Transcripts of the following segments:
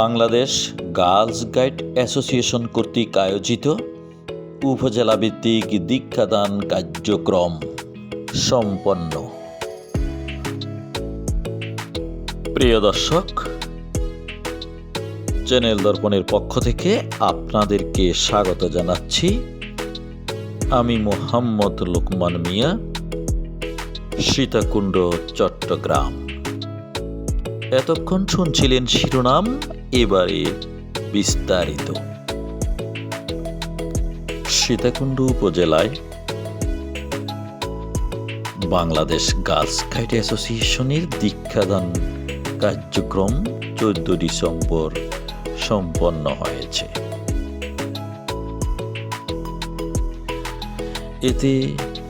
Bangladesh girls guide association কর্তৃক আয়োজিত উপজেলা ভিত্তিক দীক্ষাদান কার্যক্রম সম্পন্ন। প্রিয় দর্শক, চ্যানেল দর্পণের পক্ষ থেকে আপনাদেরকে স্বাগত জানাচ্ছি। আমি মোহাম্মদ লোকমান মিয়া, সীতাকুণ্ড, চট্টগ্রাম। এতক্ষণ শুনছিলেন শিরোনাম এবারে বিস্তারিত। সীতাকুণ্ড উপজেলায় বাংলাদেশ গার্লস গাইড অ্যাসোসিয়েশনের দীক্ষাদান কার্যক্রম চোদ্দ ডিসেম্বর সম্পন্ন হয়েছে। এতে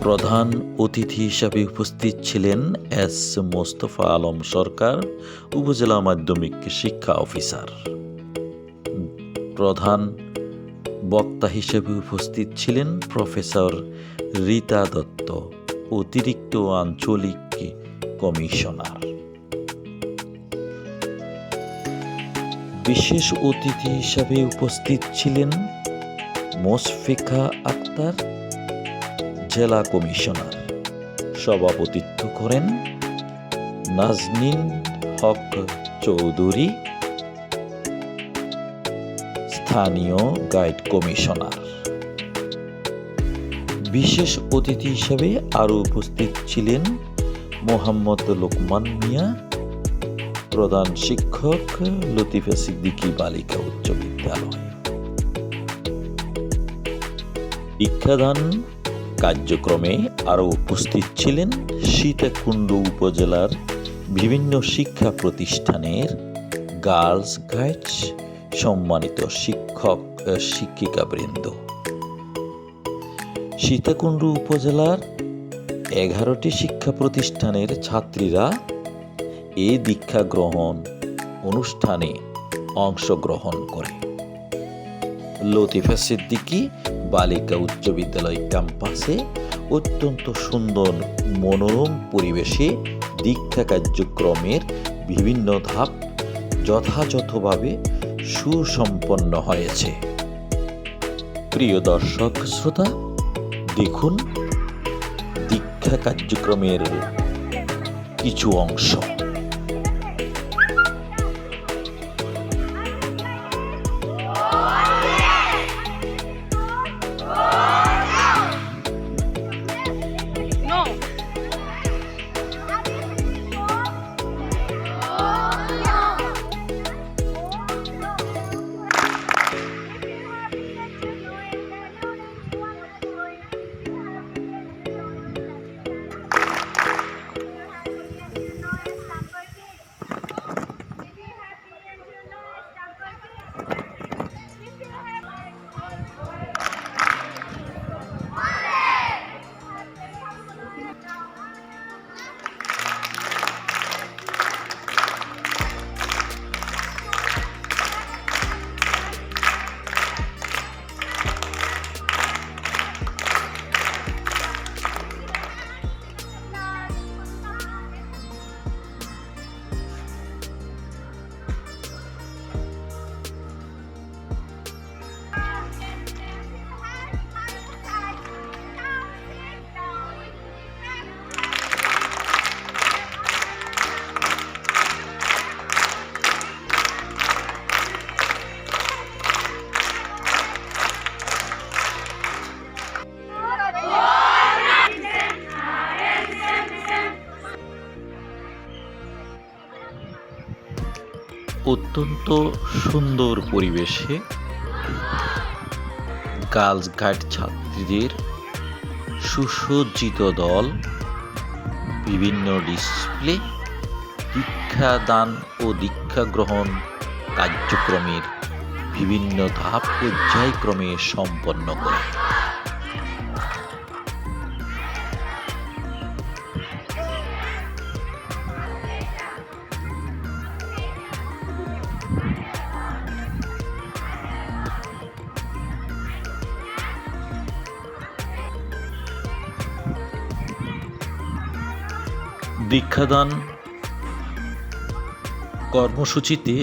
প্রধান অতিথি হিসাবে উপস্থিত ছিলেন এস মোস্তফা আলম সরকার, উপজেলা মাধ্যমিক শিক্ষা অফিসার। প্রধান বক্তা হিসেবে উপস্থিত ছিলেন প্রফেসর রীতা দত্ত, অতিরিক্ত আঞ্চলিক কমিশনার। বিশেষ অতিথি হিসাবে উপস্থিত ছিলেন মোসফিকা আক্তার জেলা কমিশনার। সভাপতিত্ব করেন নাজনীন হক চৌধুরী, স্থানীয় গাইড কমিশনার। বিশেষ অতিথি হিসেবে আরও উপস্থিত ছিলেন মোহাম্মদ লোকমান মিয়া, প্রধান শিক্ষক লতিফা সিদ্দিকী বালিকা উচ্চ বিদ্যালয়। শিক্ষাদান কার্যক্রমে আরও উপস্থিত ছিলেন সীতাকুণ্ড উপজেলার বিভিন্ন শিক্ষা প্রতিষ্ঠানের গার্লস গাইড সম্মানিত শিক্ষক শিক্ষিকাবৃন্দ। সীতাকুণ্ড উপজেলার এগারোটি শিক্ষা প্রতিষ্ঠানের ছাত্রীরা এ দীক্ষা গ্রহণ অনুষ্ঠানে অংশগ্রহণ করে। লতিফা সিদ্দিকী, বালিকা উচ্চ বিদ্যালয় ক্যাম্পাসে অত্যন্ত সুন্দর মনোরম পরিবেশে দীক্ষা কার্যক্রমের বিভিন্ন ধাপ যথাযথভাবে সুসম্পন্ন হয়েছে। প্রিয় দর্শক, শ্রোতা, দেখুন দীক্ষা কার্যক্রমের কিছু অংশ। অত্যন্ত সুন্দর পরিবেশে গার্লস গাইড ছাত্রীদের সুসজ্জিত দল, বিভিন্ন ডিসপ্লে, দীক্ষাদান ও দীক্ষা গ্রহণ কার্যক্রমের বিভিন্ন ধাপ পর্যায়ক্রমে সম্পন্ন করে। দীক্ষাদান কর্মসূচিতে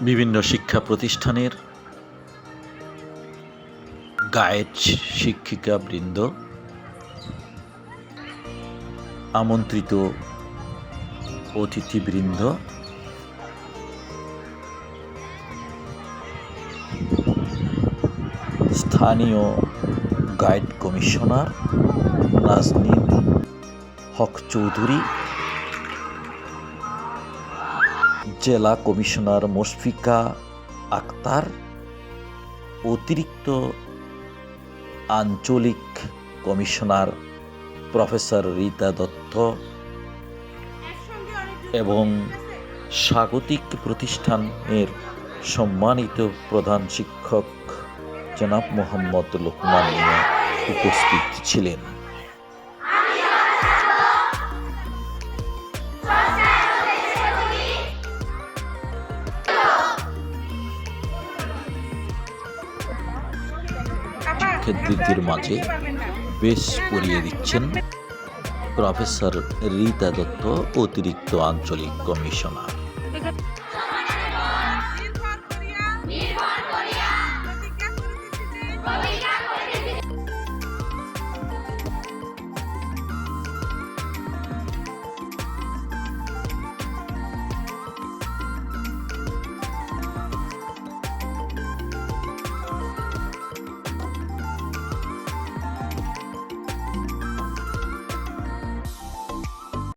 বিভিন্ন শিক্ষা প্রতিষ্ঠানের গাইড শিক্ষিকা বৃন্দ আমন্ত্রিত অতিথিবৃন্দ স্থানীয় গাইড কমিশনার নাজনীন হক চৌধুরী, জেলা কমিশনার মুশফিকা আক্তার, অতিরিক্ত আঞ্চলিক কমিশনার প্রফেসর রীতা দত্ত এবং স্বাগতিক প্রতিষ্ঠানের সম্মানিত প্রধান শিক্ষক জনাব মোহাম্মদ লোকমান উপস্থিত ছিলেন। শিক্ষার্থীদের মাঝে বেশ পড়িয়ে দিচ্ছেন প্রফেসর রীতা দত্ত অতিরিক্ত আঞ্চলিক কমিশনার।